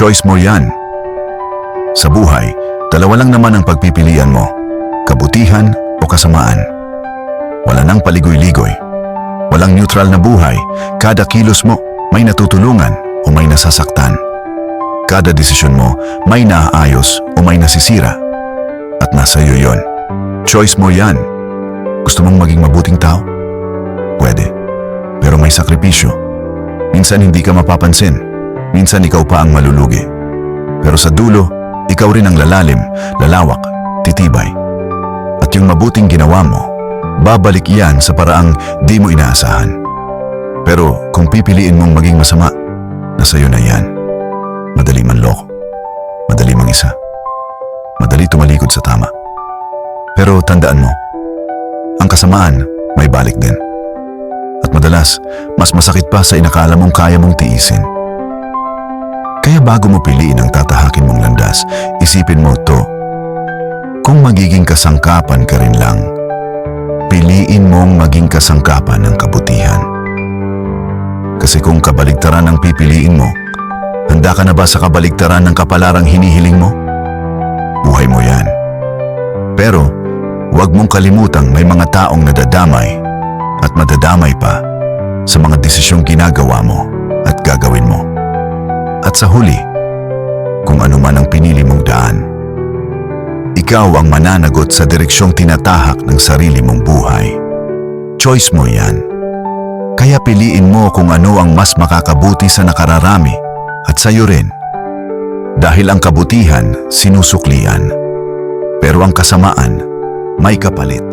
Choice mo yan. Sa buhay, dalawa lang naman ang pagpipilian mo. Kabutihan o kasamaan. Wala nang paligoy-ligoy. Walang neutral na buhay. Kada kilos mo, may natutulungan o may nasasaktan. Kada desisyon mo, may naaayos o may nasisira. At nasa iyo yon. Choice mo yan. Gusto mong maging mabuting tao? Pwede. Pero may sakripisyo. Minsan hindi ka mapapansin. Minsan ikaw pa ang malulugi. Pero sa dulo, ikaw rin ang lalalim, lalawak, titibay. At yung mabuting ginawa mo, babalik yan sa paraang di mo inaasahan. Pero kung pipiliin mong maging masama, nasa iyo na yan. Madali manloko. Madali mangisa. Madali tumalikod sa tama. Pero tandaan mo, ang kasamaan may balik din. At madalas, mas masakit pa sa inakala mong kaya mong tiisin. Kaya bago mo piliin ang tatahakin mong landas, isipin mo to. Kung magiging kasangkapan ka rin lang, piliin mong maging kasangkapan ng kabutihan. Kasi kung kabaligtaran ang pipiliin mo, handa ka na ba sa kabaligtaran ng kapalarang hinihiling mo? Buhay mo yan. Pero, huwag mong kalimutang may mga taong nadadamay at madadamay pa sa mga desisyong ginagawa mo. At sa huli, kung ano man ang pinili mong daan, ikaw ang mananagot sa direksyong tinatahak ng sarili mong buhay. Choice mo yan. Kaya piliin mo kung ano ang mas makakabuti sa nakararami at sa'yo rin. Dahil ang kabutihan sinusuklian, pero ang kasamaan may kapalit.